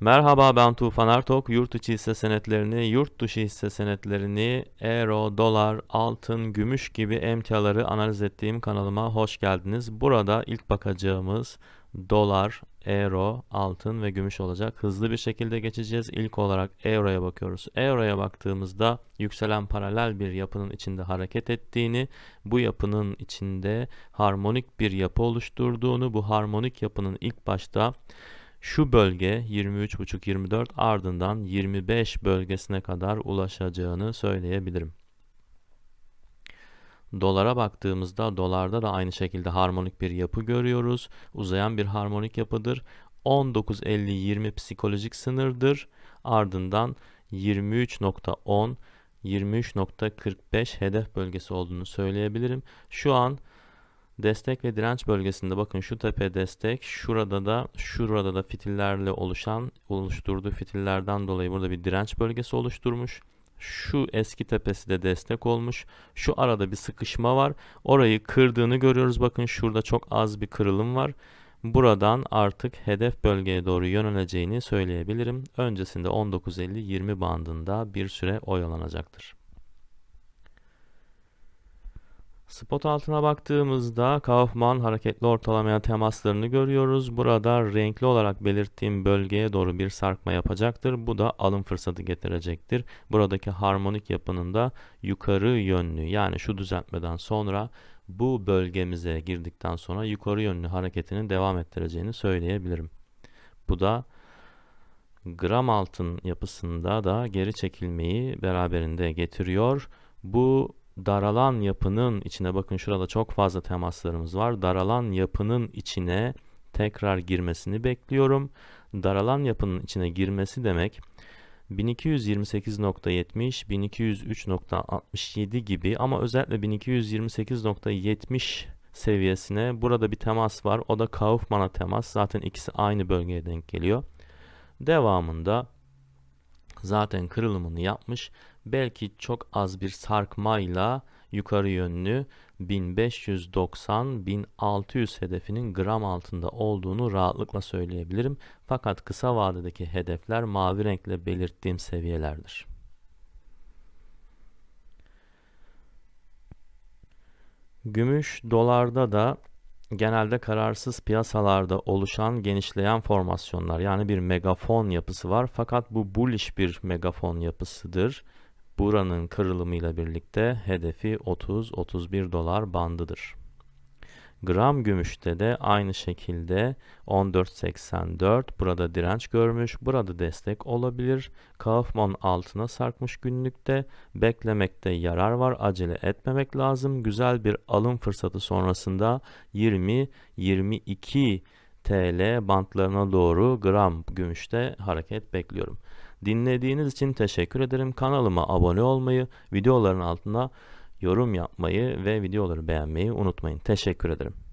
Merhaba ben Tufan Ertok. Yurt içi hisse senetlerini, yurt dışı hisse senetlerini, euro, dolar, altın, gümüş gibi emtiaları analiz ettiğim kanalıma hoş geldiniz. Burada ilk bakacağımız dolar, euro, altın ve gümüş olacak. Hızlı bir şekilde geçeceğiz. İlk olarak euroya bakıyoruz. Euroya baktığımızda yükselen paralel bir yapının içinde hareket ettiğini, bu yapının içinde harmonik bir yapı oluşturduğunu, bu harmonik yapının ilk başta şu bölge 23.5-24 ardından 25 bölgesine kadar ulaşacağını söyleyebilirim. Dolara baktığımızda dolarda da aynı şekilde harmonik bir yapı görüyoruz. Uzayan bir harmonik yapıdır. 19.50-20 psikolojik sınırdır. Ardından 23.10 23.45 hedef bölgesi olduğunu söyleyebilirim. Şu an Destek ve direnç bölgesinde bakın şu tepe destek, şurada da şurada da fitillerle oluşan oluşturduğu fitillerden dolayı burada bir direnç bölgesi oluşturmuş. Şu eski tepesi de destek olmuş. Şu arada bir sıkışma var. Orayı kırdığını görüyoruz. Bakın şurada çok az bir kırılım var. Buradan artık hedef bölgeye doğru yöneleceğini söyleyebilirim. Öncesinde 19.50-20 bandında bir süre oyalanacaktır. Spot altına baktığımızda Kaufman hareketli ortalamaya temaslarını görüyoruz. Burada renkli olarak belirttiğim bölgeye doğru bir sarkma yapacaktır. Bu da alım fırsatı getirecektir. Buradaki harmonik yapının da yukarı yönlü yani şu düzeltmeden sonra bu bölgemize girdikten sonra yukarı yönlü hareketini devam ettireceğini söyleyebilirim. Bu da gram altın yapısında da geri çekilmeyi beraberinde getiriyor. Bu daralan yapının içine bakın şurada çok fazla temaslarımız var. Daralan yapının içine tekrar girmesini bekliyorum. Daralan yapının içine girmesi demek 1228.70, 1203.67 gibi ama özellikle 1228.70 seviyesine burada bir temas var. O da Kaufman'a temas. Zaten ikisi aynı bölgeye denk geliyor. Devamında zaten kırılımını yapmış. Belki çok az bir sarkmayla yukarı yönlü 1590-1600 hedefinin gram altında olduğunu rahatlıkla söyleyebilirim. Fakat kısa vadedeki hedefler mavi renkle belirttiğim seviyelerdir. Gümüş dolarda da genelde kararsız piyasalarda oluşan genişleyen formasyonlar yani bir megafon yapısı var. Fakat bu bullish bir megafon yapısıdır. Buranın kırılımıyla birlikte hedefi 30-31 dolar bandıdır. Gram gümüşte de aynı şekilde 14.84 burada direnç görmüş. Burada destek olabilir. Kaufman altına sarkmış günlükte. Beklemekte yarar var. Acele etmemek lazım. Güzel bir alım fırsatı sonrasında 20-22 TL bantlarına doğru gram gümüşte hareket bekliyorum. Dinlediğiniz için teşekkür ederim. Kanalıma abone olmayı, videoların altına yorum yapmayı ve videoları beğenmeyi unutmayın. Teşekkür ederim.